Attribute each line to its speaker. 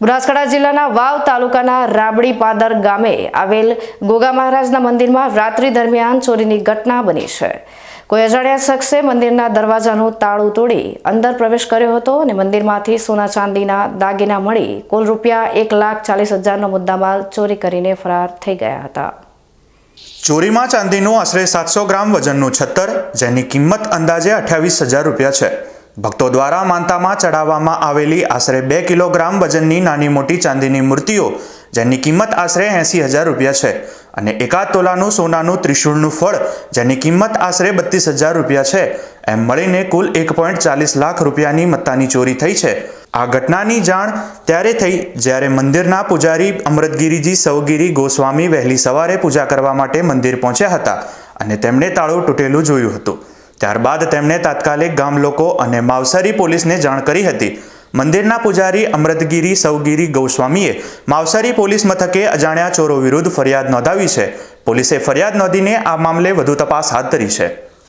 Speaker 1: બનાસકાંઠા જિલ્લાના વાવ તાલુકાના રાબડી પાદર ગામે આવેલ ગોગા મહારાજના મંદિરમાં રાત્રિ દરમિયાન ચોરીની ઘટના બની છે. કોઈ અજાણ્યા શખ્સે મંદિરના દરવાજાનું તાળું તોડી અંદર પ્રવેશ કર્યો હતો અને મંદિરમાંથી સોના ચાંદીના દાગીના મળી કુલ રૂપિયા એક લાખ ચાલીસ હજારનો મુદ્દામાલ ચોરી કરીને ફરાર થઈ ગયા હતા.
Speaker 2: ચોરીમાં ચાંદીનું આશરે સાતસો ગ્રામ વજનનું છત્તર, જેની કિંમત અંદાજે અઠ્યાવીસ હજાર રૂપિયા છે. ભક્તો દ્વારા માનતામાં ચડાવવામાં આવેલી આશરે બે કિલોગ્રામ વજનની નાની મોટી ચાંદીની મૂર્તિઓ, જેની કિંમત આશરે એંસી હજાર રૂપિયા છે, અને એકાદ તોલાનું સોનાનું ત્રિશૂળનું ફળ, જેની કિંમત આશરે બત્રીસ હજાર રૂપિયા છે, એમ મળીને કુલ એક પોઈન્ટ ચાલીસ લાખ રૂપિયાની મત્તાની ચોરી થઈ છે. આ ઘટનાની જાણ ત્યારે થઈ જ્યારે મંદિરના પૂજારી અમૃતગીરીજી સૌગીરી ગોસ્વામી વહેલી સવારે પૂજા કરવા માટે મંદિર પહોંચ્યા હતા અને તેમણે તાળું તૂટેલું જોયું હતું. ત્યારબાદ તેમણે તાત્કાલિક ગામ લોકો અને માવસારી પોલીસને જાણ કરી હતી. મંદિરના પૂજારી અમૃતગીરી સૌગીરી ગૌસ્વામીએ માવસારી પોલીસ મથકે અજાણ્યા ચોરો વિરુદ્ધ ફરિયાદ નોંધાવી છે. પોલીસે ફરિયાદ નોંધીને આ મામલે વધુ તપાસ હાથ ધરી છે.